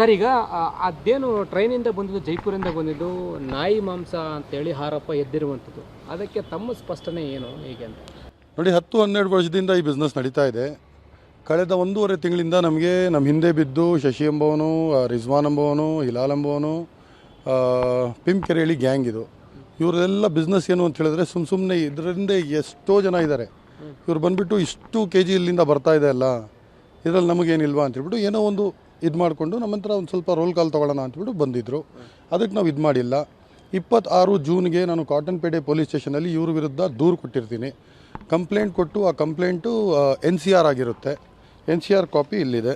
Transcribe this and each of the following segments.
Sir ಈಗ ಅದೇನು ಟ್ರೈನಿಂದ ಬಂದಿದ್ದು ಜೈಪುರಿಂದ ಬಂದಿದ್ದು ನಾಯಿ ಮಾಂಸ ಅಂತೇಳಿ ಹಾರಪ್ಪ ಎದ್ದಿರುವಂಥದ್ದು. ಅದಕ್ಕೆ ತಮ್ಮ ಸ್ಪಷ್ಟನೆ ಏನು ಹೇಗೆ ಅಂತ? ನೋಡಿ ಹತ್ತು ಹನ್ನೆರಡು ವರ್ಷದಿಂದ ಈ ಬಿಸ್ನೆಸ್ ನಡೀತಾ ಇದೆ. ಕಳೆದ ಒಂದೂವರೆ ತಿಂಗಳಿಂದ ನಮಗೆ ನಮ್ಮ ಹಿಂದೆ ಬಿದ್ದು ಶಶಿ ಎಂಬವನು ರಿಜ್ವಾನ್ ಎಂಬವನು ಹಿಲಾಲ್ ಎಂಬವನು ಆ, ಪಿಮ್ ಕೆರೆಹಳ್ಳಿ ಗ್ಯಾಂಗ್ ಇದು. ಇವರೆಲ್ಲ ಬಿಸ್ನೆಸ್ ಏನು ಅಂತ ಹೇಳಿದ್ರೆ ಸುಮ್ಮ ಸುಮ್ಮನೆ ಇದರಿಂದ ಎಷ್ಟೋ ಜನ ಇದ್ದಾರೆ. ಇವ್ರು ಬಂದುಬಿಟ್ಟು ಇಷ್ಟು ಕೆ ಜಿ ಇಲ್ಲಿಂದ ಬರ್ತಾ ಇದೆ ಅಲ್ಲ ಇದರಲ್ಲಿ ನಮಗೇನಿಲ್ವಾ ಅಂತೇಳ್ಬಿಟ್ಟು ಏನೋ ಒಂದು ಇದು ಮಾಡಿಕೊಂಡು ನಮ್ಮ ಹತ್ರ ಒಂದು ಸ್ವಲ್ಪ ರೋಲ್ ಕಾಲ್ ತೊಗೊಳ್ಳೋಣ ಅಂತಬಿಟ್ಟು ಬಂದಿದ್ದರು ಅದಕ್ಕೆ ನಾವು ಇದು ಮಾಡಿಲ್ಲ. ಇಪ್ಪತ್ತಾರು ಜೂನ್ಗೆ ನಾನು ಕಾಟನ್ಪೇಟೆ ಪೊಲೀಸ್ ಸ್ಟೇಷನಲ್ಲಿ ಇವ್ರ ವಿರುದ್ಧ ದೂರು ಕೊಟ್ಟಿರ್ತೀನಿ. ಕಂಪ್ಲೇಂಟ್ ಕೊಟ್ಟು ಆ ಕಂಪ್ಲೇಂಟು ಎನ್ ಸಿ ಆರ್ ಆಗಿರುತ್ತೆ. ಎನ್ ಸಿ ಆರ್ ಕಾಪಿ ಇಲ್ಲಿದೆ.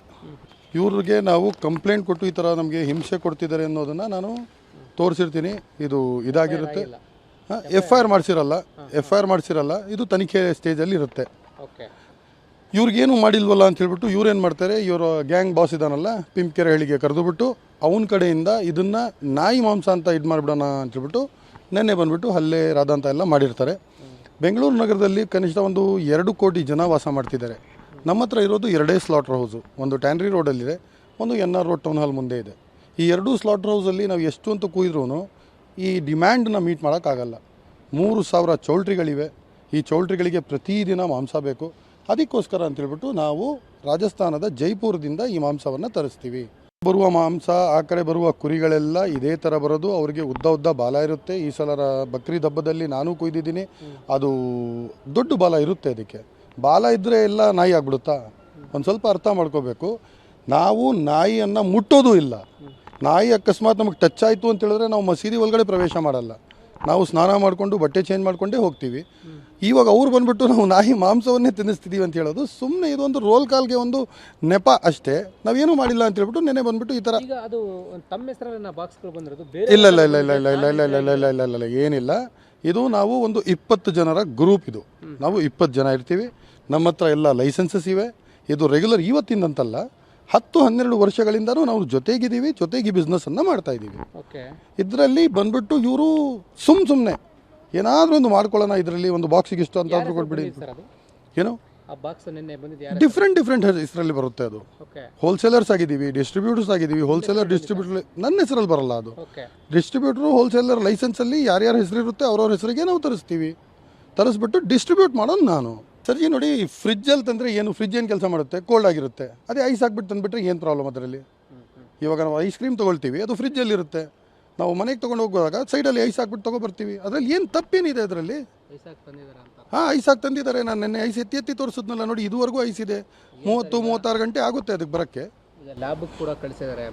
ಇವ್ರಿಗೆ ನಾವು ಕಂಪ್ಲೇಂಟ್ ಕೊಟ್ಟು ಈ ಥರ ನಮಗೆ ಹಿಂಸೆ ಕೊಡ್ತಿದ್ದಾರೆ ಅನ್ನೋದನ್ನು ನಾನು ತೋರಿಸಿರ್ತೀನಿ. ಇದು ಇದಾಗಿರುತ್ತೆ. ಎಫ್ ಐ ಆರ್ ಮಾಡಿಸಿರಲ್ಲ. ಎಫ್ ಐ ಆರ್ ಮಾಡಿಸಿರಲ್ಲ. ಇದು ತನಿಖೆ ಸ್ಟೇಜಲ್ಲಿ ಇರುತ್ತೆ. ಓಕೆ ಇವ್ರಿಗೇನು ಮಾಡಿಲ್ವಲ್ಲ ಅಂತ ಹೇಳ್ಬಿಟ್ಟು ಇವ್ರೇನು ಮಾಡ್ತಾರೆ, ಇವರ ಗ್ಯಾಂಗ್ ಬಾಸ್ ಇದಾನಲ್ಲ ಪಿಂಪ್ಕೆರೆ ಹಳ್ಳಿಗೆ ಕರೆದುಬಿಟ್ಟು ಅವನ ಕಡೆಯಿಂದ ಇದನ್ನು ನಾಯಿ ಮಾಂಸ ಅಂತ ಇದು ಮಾಡಿಬಿಡೋಣ ಅಂತ ಹೇಳ್ಬಿಟ್ಟು ನೆನ್ನೆ ಬಂದ್ಬಿಟ್ಟು ಹಲ್ಲೆ, ರಾದಂತ ಎಲ್ಲ ಮಾಡಿರ್ತಾರೆ. ಬೆಂಗಳೂರು ನಗರದಲ್ಲಿ ಕನಿಷ್ಠ ಒಂದು ಎರಡು ಕೋಟಿ ಜನ ವಾಸ ಮಾಡ್ತಿದ್ದಾರೆ. ನಮ್ಮ ಹತ್ರ ಇರೋದು ಎರಡೇ ಸ್ಲಾಟ್ರ್ ಹೌಸು ಒಂದು ಟ್ಯಾನ್ರಿ ರೋಡಲ್ಲಿದೆ ಒಂದು N R road town hall ಮುಂದೆ ಇದೆ. ಈ ಎರಡೂ ಸ್ಲಾಟ್ರ್ ಹೌಸಲ್ಲಿ ನಾವು ಎಷ್ಟು ಅಂತ ಕೂಯಿದ್ರೂ ಈ ಡಿಮ್ಯಾಂಡನ್ನ ಮೀಟ್ ಮಾಡೋಕ್ಕಾಗಲ್ಲ ಮೂರು ಸಾವಿರ ಚೌಲ್ಟ್ರಿಗಳಿವೆ. ಈ ಚೌಲ್ಟ್ರಿಗಳಿಗೆ ಪ್ರತಿದಿನ ಮಾಂಸ ಬೇಕು. ಅದಕ್ಕೋಸ್ಕರ ಅಂತ ಹೇಳ್ಬಿಟ್ಟು ನಾವು ರಾಜಸ್ಥಾನದ ಜೈಪುರದಿಂದ ಈ ಮಾಂಸವನ್ನು ತರಿಸ್ತೀವಿ. ಬರುವ ಮಾಂಸ, ಆ ಕಡೆ ಬರುವ ಕುರಿಗಳೆಲ್ಲ ಇದೇ ಥರ ಬರೋದು. ಅವರಿಗೆ ಉದ್ದ ಉದ್ದ ಬಾಲ ಇರುತ್ತೆ. ಈ ಸಲ ಬಕ್ರಿ ಬಕ್ರೀದ್ ಹಬ್ಬದಲ್ಲಿ ನಾನು ಕುಯ್ದಿದ್ದೀನಿ. ಅದು ದೊಡ್ಡ ಬಾಲ ಇರುತ್ತೆ ಅದಕ್ಕೆ. ಬಾಲ ಇದ್ದರೆ ಎಲ್ಲ ನಾಯಿ ಆಗ್ಬಿಡುತ್ತಾ? ಒಂದು ಸ್ವಲ್ಪ ಅರ್ಥ ಮಾಡ್ಕೋಬೇಕು. ನಾವು ನಾಯಿಯನ್ನು ಮುಟ್ಟೋದು ಇಲ್ಲ. ನಾಯಿ ಅಕಸ್ಮಾತ್ ನಮಗೆ ಟಚ್ ಆಯಿತು ಅಂತ ಹೇಳಿದ್ರೆ ನಾವು ಮಸೀದಿ ಒಳಗಡೆ ಪ್ರವೇಶ ಮಾಡಲ್ಲ. ನಾವು ಸ್ನಾನ ಮಾಡಿಕೊಂಡು ಬಟ್ಟೆ ಚೇಂಜ್ ಮಾಡಿಕೊಂಡೇ ಹೋಗ್ತೀವಿ. ಇವಾಗ ಅವ್ರು ಬಂದ್ಬಿಟ್ಟು ನಾವು ನಾಯಿ ಮಾಂಸವನ್ನೇ ತಿನ್ನಿಸ್ತಿದ್ದೀವಿ ಅಂತ ಹೇಳೋದು. ಸುಮ್ಮನೆ ಇದೊಂದು ರೋಲ್ ಕಾಲ್ಗೆ ಒಂದು ನೆಪ ಅಷ್ಟೇ. ನಾವೇನು ಮಾಡಿಲ್ಲ ಅಂತ ಹೇಳ್ಬಿಟ್ಟು ನೆನೆ ಬಂದ್ಬಿಟ್ಟು ಈ ಥರ ಅದು ತಮ್ಮ ಹೆಸರಲ್ಲಿನ ಬಾಕ್ಸ್ಗಳು ಬಂದಿರೋದು ಬೇರೆ ಇಲ್ಲ ಇಲ್ಲ ಇಲ್ಲ ಇಲ್ಲ ಇಲ್ಲ ಇಲ್ಲ ಇಲ್ಲ ಇಲ್ಲ ಇಲ್ಲ ಇಲ್ಲ ಇಲ್ಲ ಇಲ್ಲ ಇಲ್ಲ ಏನಿಲ್ಲ. ಇದು ನಾವು ಒಂದು ಇಪ್ಪತ್ತು ಜನರ ಗ್ರೂಪ್ ಇದು. ನಾವು ಇಪ್ಪತ್ತು ಜನ ಇರ್ತೀವಿ. ನಮ್ಮ ಹತ್ರ ಎಲ್ಲ ಲೈಸೆನ್ಸಸ್ ಇವೆ. ಇದು ರೆಗ್ಯುಲರ್ ಇವತ್ತಿಂದಂತಲ್ಲ. ಹತ್ತು ಹನ್ನೆರಡು ವರ್ಷಗಳಿಂದನೂ ನಾವು ಜೊತೆಗಿದ್ದೀವಿ ಜೊತೆಗೆ ಬಿಸ್ನೆಸ್ಸನ್ನು ಮಾಡ್ತಾ ಇದ್ದೀವಿ. ಓಕೆ. ಇದರಲ್ಲಿ ಬಂದ್ಬಿಟ್ಟು ಇವರು ಸುಮ್ ಸುಮ್ಮನೆ ಏನಾದರೂ ಒಂದು ಮಾಡ್ಕೊಳ್ಳೋಣ ಇದರಲ್ಲಿ ಒಂದು ಬಾಕ್ಸಿಗೆ ಇಷ್ಟು ಅಂತ ಆದ್ರೂ ಕೊಟ್ಬಿಡಿ. ಏನು? ಆ ಬಾಕ್ಸ್ ನಿನ್ನೆ ಬಂದಿದ್ದು ಯಾರು ಡಿಫ್ರೆಂಟ್ ಡಿಫ್ರೆಂಟ್ ಹೆಸರಲ್ಲಿ ಬರುತ್ತೆ ಅದು. ಓಕೆ. ಹೋಲ್ಸೇಲರ್ಸ್ ಆಗಿದ್ದೀವಿ ಡಿಸ್ಟ್ರಿಬ್ಯೂಟರ್ಸ್ ಆಗಿದ್ದೀವಿ ಹೋಲ್ಸೇಲರ್ ಡಿಸ್ಟ್ರಿಬ್ಯೂಟರ್ ನನ್ನ ಹೆಸರಲ್ಲಿ ಬರಲ್ಲ ಅದು. ಓಕೆ. ಡಿಸ್ಟ್ರಿಬ್ಯೂಟ್ರು ಹೋಲ್ಸೇಲರ್ ಲೈಸೆನ್ಸಲ್ಲಿ ಯಾರ್ಯಾರ ಹೆಸರಿರುತ್ತೆ ಅವ್ರವ್ರ ಹೆಸರಿಗೆ ನಾವು ತರಿಸ್ತೀವಿ. ತರಿಸ್ಬಿಟ್ಟು ಡಿಸ್ಟ್ರಿಬ್ಯೂಟ್ ಮಾಡೋದು ನಾನು. ಸರ್ಜಿ ನೋಡಿ ಫ್ರಿಜ್ಜಲ್ಲಿ ತಂದರೆ ಏನು ಫ್ರಿಜ್ ಏನು ಕೆಲಸ ಮಾಡುತ್ತೆ? ಕೋಲ್ಡ್ ಆಗಿರುತ್ತೆ. ಅದೇ ಐಸ್ ಹಾಕ್ಬಿಟ್ಟು ತಂದುಬಿಟ್ರೆ ಏನು ಪ್ರಾಬ್ಲಮ್ ಅದರಲ್ಲಿ? ಇವಾಗ ನಾವು ಐಸ್ ಕ್ರೀಮ್ ತೊಗೊಳ್ತೀವಿ ಅದು ಫ್ರಿಜ್ಜಲ್ಲಿರುತ್ತೆ ನಾವು ಮನೆಗೆ ತೊಗೊಂಡು ಹೋಗುವಾಗ ಸೈಡಲ್ಲಿ ಐಸ್ ಹಾಕ್ಬಿಟ್ಟು ತೊಗೊಬರ್ತೀವಿ. ಅದರಲ್ಲಿ ಏನು ತಪ್ಪೇನಿದೆ ಅದರಲ್ಲಿ? ಹಾಂ ಐಸ್ ಹಾಕಿ ತಂದಿದ್ದಾರೆ ನಾನು ನೆನ್ನೆ ಐಸ್ ಎತ್ತಿ ಎತ್ತಿ ತೋರಿಸಿದ್ನಲ್ಲ ನೋಡಿ ಇದುವರೆಗೂ ಐಸ್ ಇದೆ. ಮೂವತ್ತು ಮೂವತ್ತಾರು ಗಂಟೆ ಆಗುತ್ತೆ ಅದಕ್ಕೆ ಬರೋಕ್ಕೆ. ಕೂಡ ಕಳಿಸಿದ್ದಾರೆ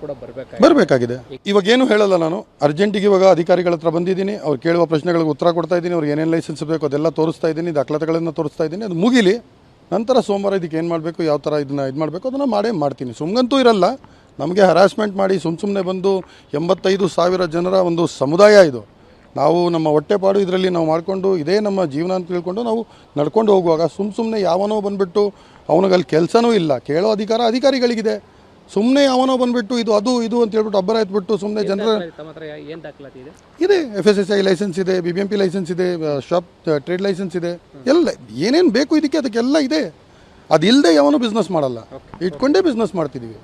ಕೂಡ ಬರಬೇಕಾಗಿ ಬರಬೇಕಾಗಿದೆ. ಇವಾಗ ಏನು ಹೇಳಲ್ಲ ನಾನು. ಅರ್ಜೆಂಟಿಗೆ ಇವಾಗ ಅಧಿಕಾರಿಗಳ ಹತ್ರ ಬಂದಿದ್ದೀನಿ. ಅವ್ರು ಕೇಳುವ ಪ್ರಶ್ನೆಗಳಿಗೆ ಉತ್ತರ ಕೊಡ್ತಾ ಇದ್ದೀನಿ. ಅವ್ರಿಗೆ ಏನೇನು ಲೈಸೆನ್ಸ್ ಬೇಕು ಅದೆಲ್ಲ ತೋರಿಸ್ತಾ ಇದ್ದೀನಿ. ದಾಖಲಾತಿಗಳನ್ನು ತೋರಿಸ್ತಾ ಇದ್ದೀನಿ. ಅದು ಮುಗಿಲಿ. ನಂತರ ಸೋಮವಾರ ಇದಕ್ಕೆ ಏನು ಮಾಡಬೇಕು, ಯಾವ ಥರ ಇದನ್ನ ಇದು ಮಾಡಬೇಕು ಅದನ್ನು ಮಾಡೇ ಮಾಡ್ತೀನಿ. ಸುಮ್ಮಂತೂ ಇರಲ್ಲ. ನಮಗೆ ಹರಾಸ್ಮೆಂಟ್ ಮಾಡಿ ಸುಮ್ಮ ಸುಮ್ಮನೆ ಬಂದು ಎಂಬತ್ತೈದು ಸಾವಿರ ಜನರ ಒಂದು ಸಮುದಾಯ ಇದು. ನಾವು ನಮ್ಮ ಹೊಟ್ಟೆಪಾಡು ಇದರಲ್ಲಿ ನಾವು ಮಾಡಿಕೊಂಡು, ಇದೇ ನಮ್ಮ ಜೀವನ ಅಂತ ತಿಳ್ಕೊಂಡು ನಾವು ನಡ್ಕೊಂಡು ಹೋಗುವಾಗ ಸುಮ್ಮ ಸುಮ್ಮನೆ ಯಾವನೋ ಬಂದುಬಿಟ್ಟು ಅವನಿಗಲ್ಲಿ ಕೆಲಸನೂ ಇಲ್ಲ. ಕೇಳೋ ಅಧಿಕಾರ ಅಧಿಕಾರಿಗಳಿಗಿದೆ. ಸುಮ್ಮನೆ ಅವನೋ ಬಂದುಬಿಟ್ಟು ಇದು ಅದು ಇದು ಅಂತ ಹೇಳ್ಬಿಟ್ಟು ಅಬ್ಬರ ಎತ್ಬಿಟ್ಟು ಸುಮ್ಮನೆ ಜನರ ಇದೆ? F S S I license ಇದೆ B B M P license ಇದೆ ಶಾಪ್ ಟ್ರೇಡ್ ಲೈಸೆನ್ಸ್ ಇದೆ. ಎಲ್ಲ ಏನೇನು ಬೇಕು ಇದಕ್ಕೆ ಅದಕ್ಕೆಲ್ಲ ಇದೆ. ಅದಿಲ್ಲದೆ ಯಾವನು ಬಿಸ್ನೆಸ್ ಮಾಡಲ್ಲ. ಇಟ್ಕೊಂಡೇ ಬಿಸ್ನೆಸ್ ಮಾಡ್ತಿದ್ದೀವಿ